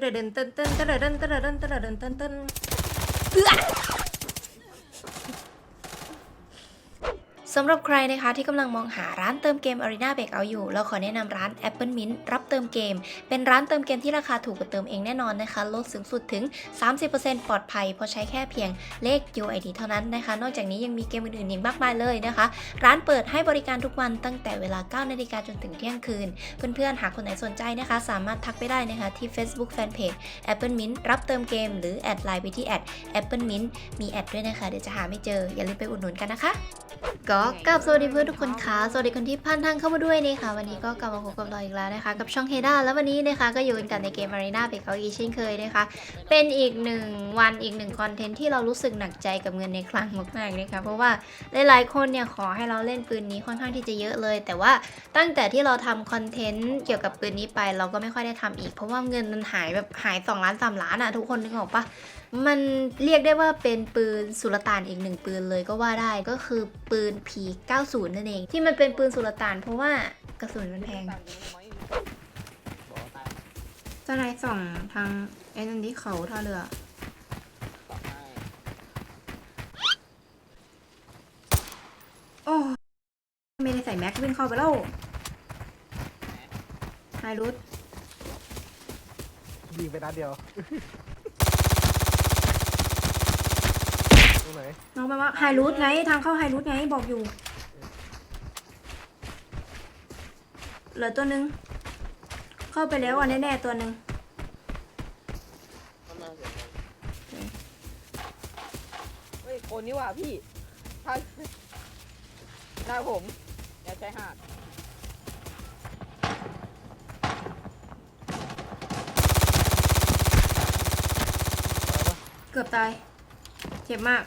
เดินเต้นเต้นเดินเต้นเดินเต้นสำหรับใครนะคะที่กำลังมองหาร้านเติมเกมอารีนาเบ a เอาอยู่ เราขอแนะนำร้าน Apple Mint รับเติมเกม เป็นร้านเติมเกมที่ราคาถูกกว่าเติมเองแน่นอนนะคะ ลดสูงสุดถึง 30%ปลอดภัยเพราะใช้แค่เพียงเลข UID เท่านั้นนะคะ นอกจากนี้ยังมีเกมอื่นๆอีกมากมายเลยนะคะ ร้านเปิดให้บริการทุกวันตั้งแต่เวลา9นาฬิกาจนถึงเที่ยงคืน เพื่อนๆ หากคนไหนสนใจนะคะ สามารถทักไปได้นะคะที่ Facebook Fanpage Apple Mint รับเติมเกมหรือแอดไลน์ไปที่แอด Apple Mint มีแอดด้วยนะคะ เดี๋ยวจะหาไม่เจอ อย่าลืมไปอุดหนุนกันนะคะก็กลับสวัสดีเพื่อนทุกคนค่ะ สวัสดีคนที่ผ่านทางเข้ามาด้วยนะคะวันนี้ก็กลับมาพบกับเราอีกแล้วนะคะ กับช่องเฮด้าแล้ววันนี้นะคะก็อยู่กันในเกม Arena เบเกาอีเช่นเคยนะคะ เป็นอีกหนึ่งวันอีกหนึ่งคอนเทนต์ที่เรารู้สึกหนักใจกับเงินในคลังมากๆนะคะเพราะว่าหลายๆคนเนี่ยขอให้เราเล่นปืนนี้ค่อนข้างที่จะเยอะเลย แต่ว่าตั้งแต่ที่เราทำคอนเทนต์เกี่ยวกับปืนนี้ไป เราก็ไม่ค่อยได้ทำอีก เพราะว่าเงินมันหายแบบหาย2ล้าน3ล้านอะทุกคนนึกออกปะมันเรียกได้ว่าเป็นปืนสุลต่านอีกหนึ่งปืนเลยก็ว่าได้ก็คือปืน P90 นั่นเอง ที่มันเป็นปืนสุลต่านเพราะว่ากระสุนมันแพง เจ้านายส่องทางไอ้นั่นที่เขาท่าเรือ โอ้ไม่ได้ใส่แม็กวิ่งเข้าไปแล้วไฮรูทยิงไปนัดเดียวตรงไหนน้องแปลว่าไฮรูทไงทางเข้าไฮรูทไงบอกอยู่ เหลือตัวหนึ่ง เข้าไปแล้วอะแน่ๆตัวหนึ่งเฮ้ยคนนี้ว่ะพี่ถ้าหน้าผมอย่าใช้หาดเกือบตาย เจ็บมาก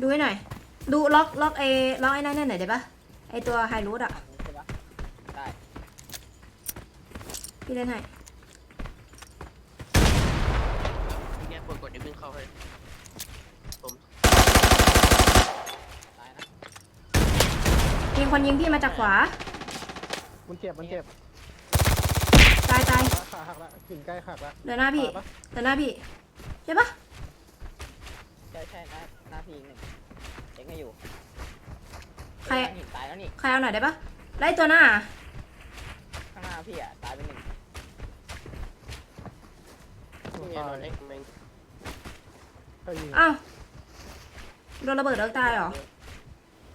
ดูให้หน่อย ดูล็อกล็อกไอ้ล็อกไอ้นั่นหน่อยได้ปะไอ้ตัวไฮรูทอะ ใช่ปะได้ พี่เล่นให้เนี่ยกดกดเดี๋ยววิ่งเข้าให้ผมตายนะมีคนยิงพี่มาจากขวา มันเจ็บมันเจ็บตายตายขาหักละกิ่งใกล้หักละเดี๋ยวหน้าพี่ตายปะเดี๋ยวหน้าพี่ใช่ปะใช่ใช่หน้าหน้าพีหนึ่งเอ็งให้อยู่ใครหินตายแล้วนี่ใครเอาหน่อยได้ปะไล่ตัวหน้าอะข้างหน้าพี่อะตายไปหนึ่ง นี่ไงนอนเอ็กแมงใครยิงอ้าวโดนระเบิดแล้วตายเหรอ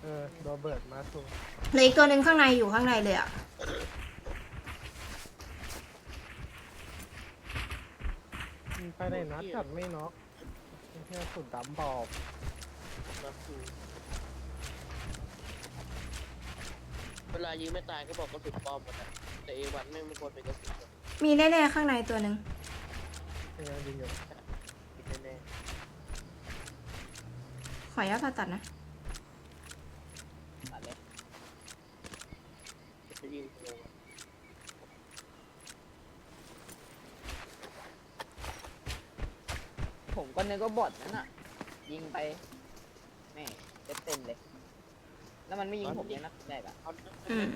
เออโรเบิร์ตมาสูเหลืออีกตัวหนึ่งข้างในอยู่ข้างในเลยอะยิงไปในนัดกัดไม่น็อกเที่ยสุดดำบอกมาคูเวลายิงไม่ตายก็บอกกระสุนปลอมหมดอะแต่เอวันไม่ไม่ควรเป็นกระสุนหรอกมีแน่ๆข้างในตัวหนึ่ง ยังยิงอยู่คิดแน่ขออนุญาตผ่าตัดนะตัดเลยจะยิงโดนผมก็นึกว่าบอทนั่นอะ ยิงไปแม่เต็มเต็มเลย แล้วมันไม่ยิงผมยังนัดแรกอะเอาอืม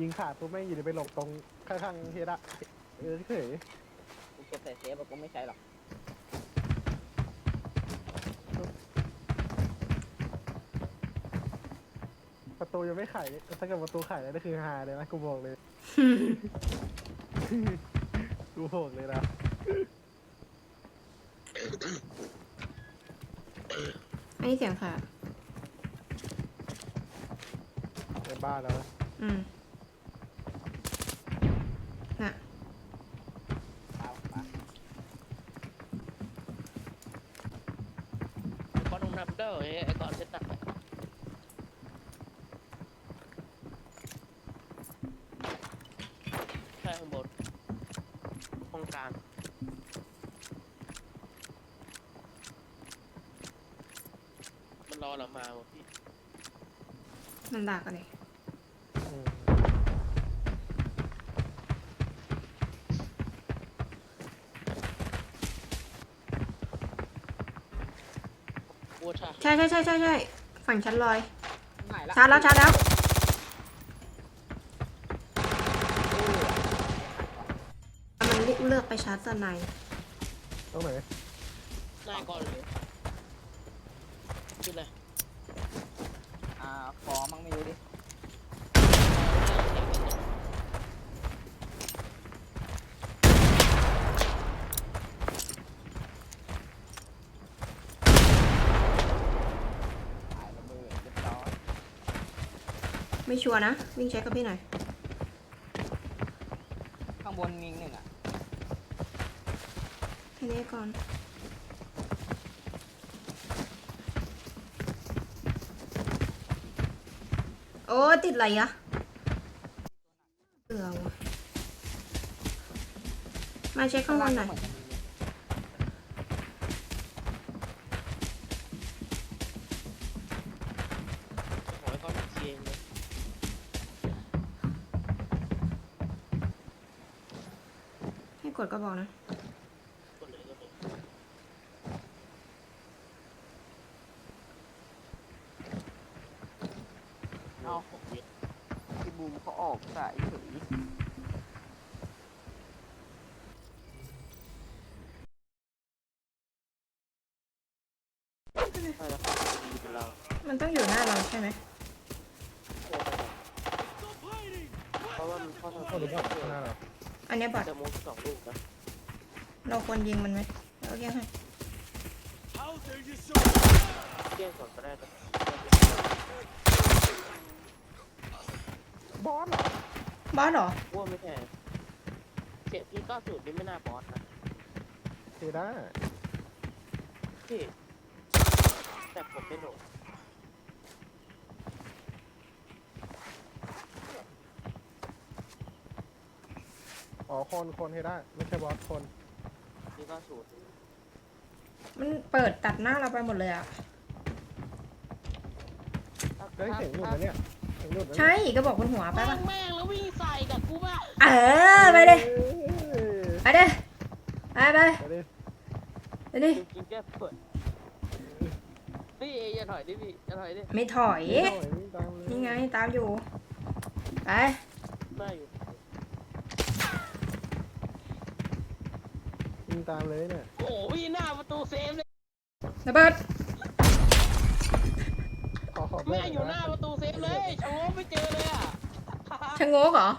ยิงขาดปุ๊บไม่งอยู่ดีไปหลบตรงข้างๆเฮดะเออเฉย เก็บใส่เซฟอะกูไม่ใช้หรอกประตูยังไม่ไขถ้าเกิดประตูไขแล้วนี่คือฮาเลยนะกูบอกเลย กูบอกเลยนะอันนี้เสียงค่ะ ในบ้านแล้วนะอืมน่ะ เอาไป คอนนับเด้อไอ้ไอ้ก่อนเซตตักอะใช่ข้างบนห้องกลางมันรอ เรามาว่ะพี่มันดักกันเลยอืมวัวชาใช่ใช่ใช่ใช่ใช่ฝั่งชั้นลอย หายละชาร์จแล้วชาร์จแล้วเออชาร์จสไนด์ตรงไหนนายก่อนเลยขึ้นเลย อ่า ขอมั่งไม่รู้ดิ ตายระเบิดเรียบร้อยไม่ชัวร์นะ วิ่งเช็คกับพี่หน่อย ข้างบนมีอีกหนึ่งอะให้นี้ก่อน อ้ติดอะไรอะเบื่อวะมาเช็คข้างบนหน่อยขอให้ก้อนเชียงเลยให้กดก็บอกนะ กดเลยกดเลย เอาพี่บูมเขาออกสายเฉยใช่แล้วครับดีเป็นเรามันต้องอยู่หน้าเราใช่ไหมเพราะว่ามันเข้าทางเข้าดูบ้านข้าหน้าเรออันเนี้ยบอดจะมุกสองลูกนะเราควรยิงมันไหมโอเคให้เที่ยงก่อนก็ได้นะ บอสเหรอบอสเหรอว่าไม่แพ้เจ็ดที่เก้าสูตรนี่ไม่น่าบอสนะเทด้าพี่แต่ผมไม่โดนอ๋อคนคนเทด้าไม่ใช่บอสคนที่เก้าสูตรมันเปิดตัดหน้าเราไปหมดเลยอะได้เสียงหลุดนะเนี่ย เสียงหลุดนะใช่ก็บอกบนหัวไปแม่ปะงแม่งแล้ววิ่งใส่กับกูป่ะเออไปเลยเอ้ยไปเลยไปไปไปดิไปดิดูกินแก้เปิดพี่เออย่าถอยดิพี่อย่าถอยดิไม่ถอยไม่ต้องวิ่งตามเลยนี่ไงตามอยู่ไปได้อยู่วิ่งตามเลยเนี่ยโอ้โหพี่หน้าประตูเซฟเลยระเบิด ขอขอแม่งอยู่หน้าประตูเซฟเลยชะโงกไม่เจอเลยอะ ชะโงกเหรอ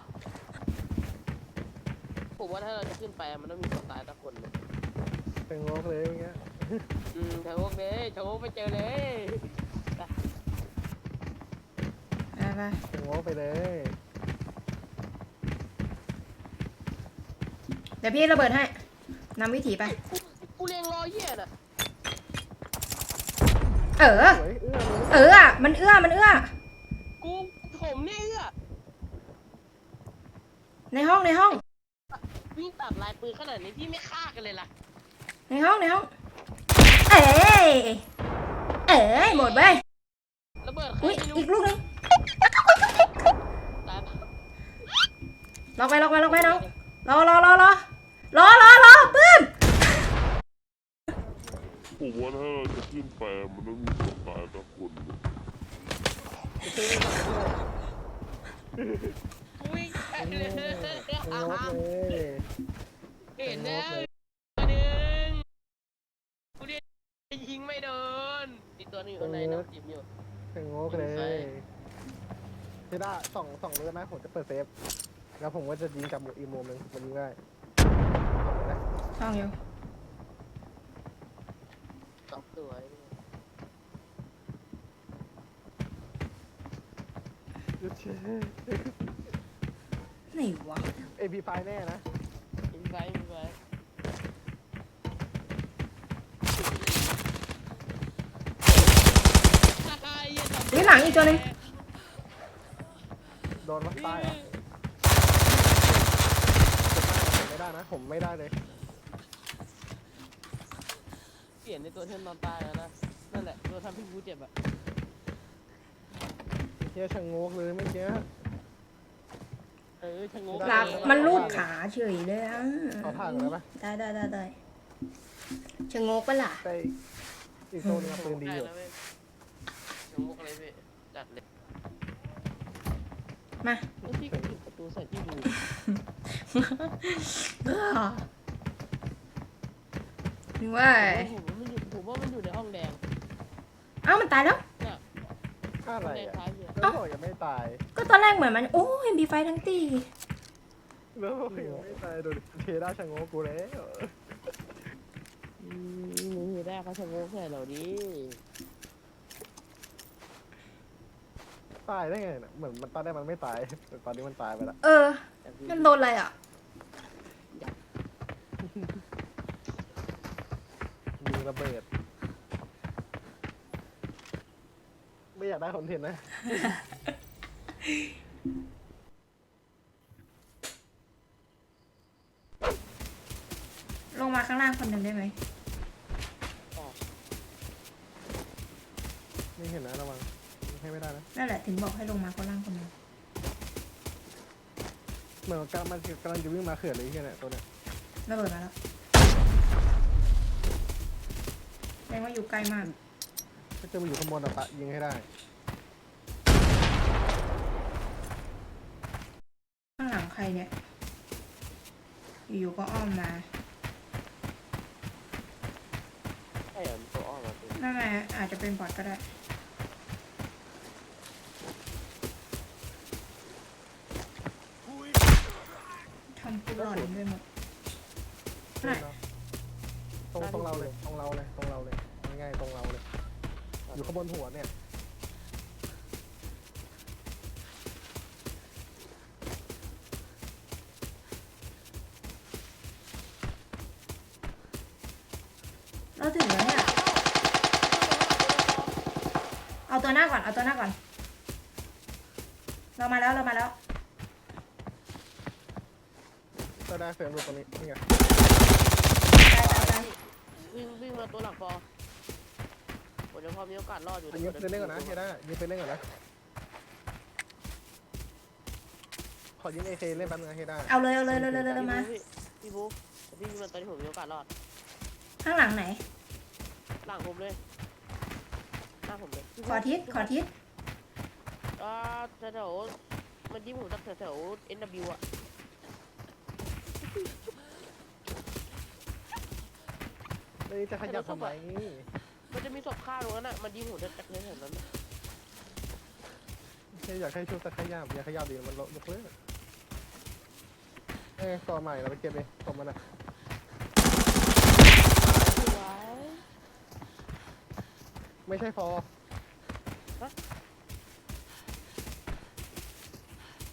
ผมว่าถ้าเราจะขึ้นไปมันต้องมีคนตายสักคนเลยเป็นงอกเลยอย่างเงี้ยอืมชะโงกเลยชะโงกไม่เจอเลยไปไปเป็นงอกไปเลยเดี๋ยวพี่ระเบิดให้นำวิถีไป กูกูเรียงรอเหี้ยน่ะ เออ สวยเอื้อเลยเอออะมันเอื้อ มันเอื้อ กูผมเนี่ยเอื้อในห้อง ในห้อง วิ่งตัดลายปืนขนาดนี้พี่ไม่ฆ่ากันเลยล่ะในห้อง ในห้อง เอ้ย เอ้ย หมดเว้ยระเบิดใครอุ้ยไม่รู้อีกลูกนึงตายล็อกไปล็อกไปล็อกไปน้อง รอรอรอรอรอรอรอปื้ม ผมว่าถ้าเราจะขึ้นไปมันต้องมีคนตายสักคนหนึ่งวิ่งไปเลยเป็นงอกเลยเห็นแล้วหนึ่งกูเรียกยิงไม่โดนอีกตัวหนึงอยู่ข้างในน้ำจิ้มอยู่เป็นงกเลยเทด้าส่องส่องเลยไหมผมจะเปิดเซฟ แล้วผมก็จะยิงกับอีกมุมหนึงมันยิงได้ส่องเลยช่องอยู่ องตัวไอ้เนี่ยไหนวะ เอพีไฟแน่นะยิงไปยิงไปไอ้เหี้ยนี่หลังอีกตัวหนึงโดนวัดใต้เหรอผมไม่ได้นะผมไม่ได้เลย เปลี่ยนในตัวเทนนอนตายแล้วนะ นั่นแหละ ตัวทำพี่กูเจ็บอะเฮียชะโงกเลยเมื่อกี้เออชะโงกหลับเลยมันรูดขาเฉยเลยอะเขาผ่านแล้วปะได้ได้ได้ได้ชะโงกปะล่ะได้อีกตัวหนึงอะปืนดีอยู่ไแล้วเว้ยชะโงกอะไรพี่จัดเลยมาแล้วพี่ก็ปิดประตูใส่พี่บูเออถึงว่าผม ว่ามันอยู่ผมว่ามันอยู่ในห้องแดงเอ้ามันตายแล้วน่ะอะไรห้องแดงอะท้ายเรือแล้วบอกยังไม่ตายก็ตอนแรกเหมือนมัน โอ้ยมีไฟทั้งตี แล้วบอกยังไม่ตายโดนเทด้าชะโงกกูแล้วอืมมือแรกเขาชะโงกใส่เราดิตายได้ไงน่ะเหมือนมันตอนแรกมันไม่ตายแต่ตอนนี้มันตายไปละเออ แต่พี่มันโดนอะไรอะมีระเบิด ไม่อยากได้คอนเทนต์นะ ลงมาข้างล่างคนหนึ่งได้ไหมไม่เห็นนะระวังให้ไม่ได้นะ นั่นแหละถึงบอกให้ลงมาข้างล่างคนหนึ่งเหมือนกำลังมันกำลังจะวิ่งมาเขื่อนเลยที่เนี่ยตัวเนี้ยระเบิดมาแล้วแสดงว่าอยู่ใกล้มาก ถ้าจะมาอยู่ข้างบนอะปะยิงให้ได้ ข้างหลัง ใครเนี่ย อยู่ๆก็อ้อมมาใช่เหรอมันตัวอ้อมมาตัวนั่นไงอาจจะเป็นบอทก็ได้ ทำกูหลอนไปหมดน่ะตรงตรงเราเลยตรงเราเลยตรงเราเลยง่ายๆตรงเราเลย อยู่ข้างบนหัวเนี่ย เราถึงแล้วเนี่ย เอาตัวหน้าก่อน เอาตัวหน้าก่อน เรามาแล้ว เรามาแล้ว ก็ได้เฟรมรูปตรงนี้นี่ไงตายตายตายวิ่งวิ่งมาตัวหลังปอผมยังพอมีโอกาสรอดอยู่ยิงไปเล่นก่อนนะเฮด้ายิงไปเล่นก่อนนะขอยิงเอเคเล่นแป๊บนึงนะเฮด้าเอาเลย เอาเลยเลยเลยเลยมาพี่พี่บุ๊คพี่วิ่งมาตอนที่ผมมีโอกาสรอด ข้างหลังไหน หลังผมเลยหน้าผมเลยขอทิศขอทิศอ่าแถวๆมันยิงผมจากแถวๆ NW อะเฮ้ยจะขยับทำไมมันจะมีศพฆ่าตรงนั้นอะ มันยิงผมจากแถวๆนั้นน่ะแค่อยากให้ชุดจะขยับอย่าขยับดีมันยกเลิกเอ้ยต่อใหม่เราไปเก็บเลยตบมันอะ สวย ไม่ใช่ฟอ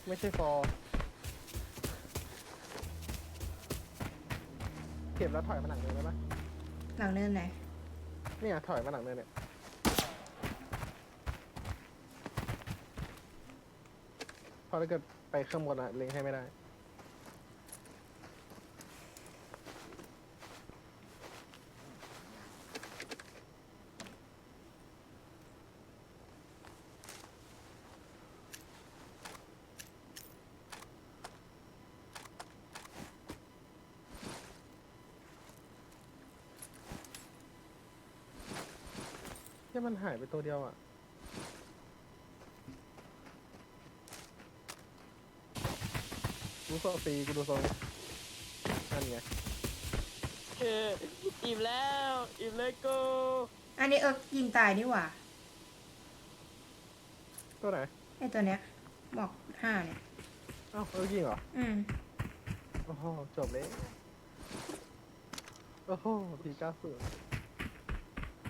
ไม่ใช่ฟอเก็บแล้วถอยมาหนังเลยได้ไหมหลังเนินไหนเนี่ยถอยมาหนังเลยเนี่ยเพอถ้าเกิดไปข้างบนอะเล็งให้ไม่ได้ มันหายไปตัวเดียวอะ กูโซตีกูดูทรงนั่นไง เอออิ่มแล้ว อิ่มเลยกูอันนี้เอิร์กยิงตายนี่หว่าตัวไหน ไอตัวเนี้ยบอกห้าเนี่ย เอ้าเออยิงเหรอ อืม โอ้โห จบเลย โอ้โหพีเก้าศูนย์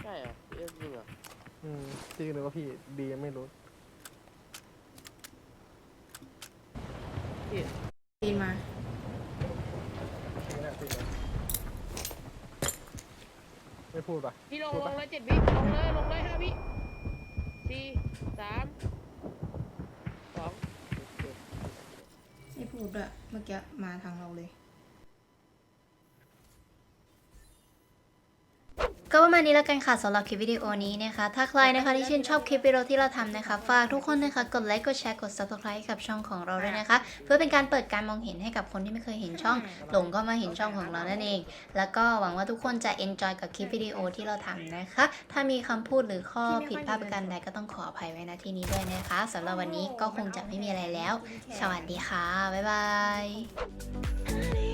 ใช่เหรอเรื่องจริงเหรออืมพี่ก็นึกว่าพี่บียังไม่รู้ปีนมาจริงแหละจริงแหละไม่พูดป่ะพี่ลงพูดลปะงเลยเจ็ดวิลงเลยลงเลยห้าวิสี่สามสองไม่พูดด้วยเมื่อกี้มาทางเราเลย ก็ประมาณนี้แล้วกันค่ะสำหรับคลิปวิดีโอนี้นะคะ ถ้าใครนะคะที่ชื่นชอบคลิปวิดีโอที่เราทำนะคะ ฝากทุกคนนะคะกดไลค์ กดแชร์ กด subscribe กับช่องของเราด้วยนะคะ เพื่อเป็นการเปิดการมองเห็นให้กับคนที่ไม่เคยเห็นช่อง หลงก็มาเห็นช่องของเรานั่นเอง แล้วก็หวังว่าทุกคนจะ enjoy กับคลิปวิดีโอที่เราทำนะคะ ถ้ามีคำพูดหรือข้อผิดพลาดประการใดก็ต้องขออภัยไว้ณที่นี้ด้วยนะคะสำหรับวันนี้ก็คงจะไม่มีอะไรแล้ว สวัสดีค่ะ บ๊ายบาย